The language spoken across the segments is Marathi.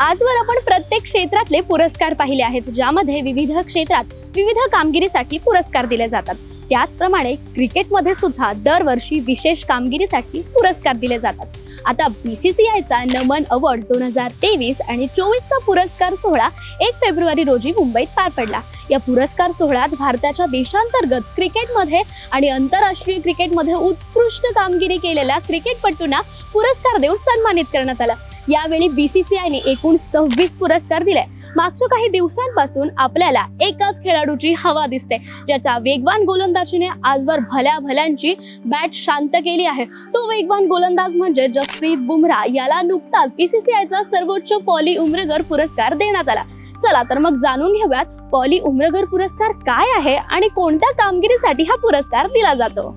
आजवर आपण प्रत्येक क्षेत्रातले पुरस्कार पाहिले आहेत ज्यामध्ये विविध क्षेत्रात विविध कामगिरीसाठी पुरस्कार दिले जातात. त्याचप्रमाणे क्रिकेटमध्ये सुद्धा दरवर्षी विशेष कामगिरीसाठी पुरस्कार दिले जातात. आता बी सी सी आयचा नमन अवॉर्ड दोन हजार तेवीस आणि चोवीसचा पुरस्कार सोहळा एक फेब्रुवारी रोजी मुंबईत पार पडला. या पुरस्कार सोहळ्यात भारताच्या देशांतर्गत क्रिकेटमध्ये आणि आंतरराष्ट्रीय क्रिकेटमध्ये उत्कृष्ट कामगिरी केलेल्या क्रिकेटपटूंना पुरस्कार देऊन सन्मानित करण्यात आला. यावेळी बीसीसीआयने एकूण सव्वीस पुरस्कार दिले. मागच्या काही दिवसांपासून आपल्याला एकाच खेळाडूची हवा दिसते ज्याच्या वेगवान गोलंदाजीने आजवर भल्या भल्यांची बॅट शांत केली आहे. तो वेगवान गोलंदाज म्हणजे जसप्रीत बुमराह. याला नुकताच बीसीसीआयचा सर्वोच्च पॉली उमरगर पुरस्कार देण्यात आला. चला तर मग जाणून घेऊयात पॉली उमरगर पुरस्कार काय आहे आणि कोणत्या कामगिरीसाठी हा पुरस्कार दिला जातो?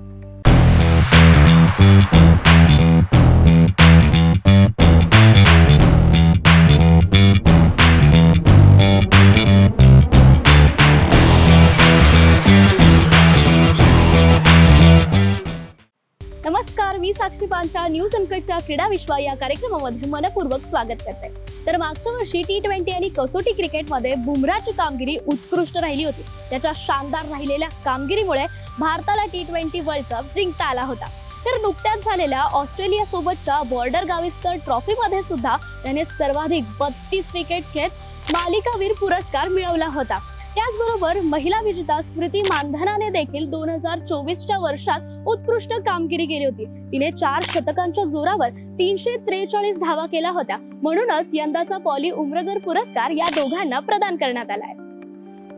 साक्षी पांचा न्यूज अंकटच्या क्रीडा विश्व या कार्यक्रमामध्ये मनपूर्वक स्वागत करते. तर मागच्या वर्षी टी ट्वेंटी आणि कसोटी क्रिकेटमध्ये बुमराची कामगिरी उत्कृष्ट राहिली होती. त्याच्या शानदार राहिलेल्या कामगिरीमुळे भारताला टी ट्वेंटी वर्ल्ड कप जिंकता आला होता. तर नुकत्याच झालेल्या ऑस्ट्रेलिया सोबतच्या बॉर्डर गाविस्कर ट्रॉफीमध्ये सुद्धा त्याने सर्वाधिक बत्तीस विकेट घेत मालिकावीर पुरस्कार मिळवला होता. त्याचबरोबर महिला विजेता स्मृती मानधनाने देखील दोन हजार चोवीसच्या वर्षात उत्कृष्ट कामगिरी केली होती. तिने चार शतकांच्या जोरावर तीनशे त्रेचाळीस धावा केला होता म्हणूनच यंदाचा पॉली उमरगर पुरस्कार या दोघांना प्रदान करण्यात आलाय.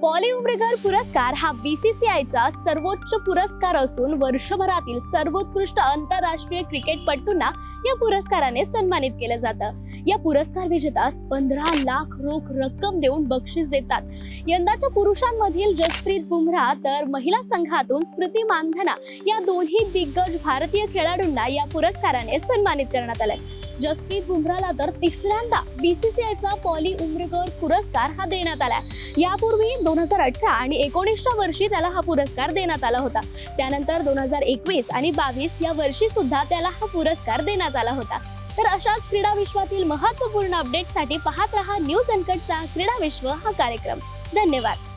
पॉली उमरेगर पुरस्कार हा बीसीसीआयचा सर्वोच्च पुरस्कार असून वर्षभरातील सर्वोत्कृष्ट आंतरराष्ट्रीय क्रिकेटपटूंना या पुरस्काराने सन्मानित केलं जातं. या पुरस्कार विजेत्यास पंधरा लाख रोख रक्कम देऊन बक्षीस देतात. यंदाच्या पुरुषांमधील जसप्रीत बुमराह तर महिला संघातून स्मृती मानधना या दोन्ही दिग्गज भारतीय खेळाडूंना या पुरस्काराने सन्मानित करण्यात आलंय. जसप्रीत बुमराहला तर तिसऱ्यांदा बीसीसीआयचा पॉली उमरगर पुरस्कार हा देण्यात आला यापूर्वी दोन हजार अठरा आणि एकोणीसच्या वर्षी त्याला हा पुरस्कार देण्यात आला होता. त्यानंतर दोन हजार एकवीस आणि बावीस या वर्षी सुद्धा त्याला हा पुरस्कार देण्यात आला होता. तर अशाच क्रीडा विश्वातील महत्त्वपूर्ण अपडेटसाठी पाहत रहा न्यूज अनकटचा क्रीडा विश्व हा कार्यक्रम. धन्यवाद.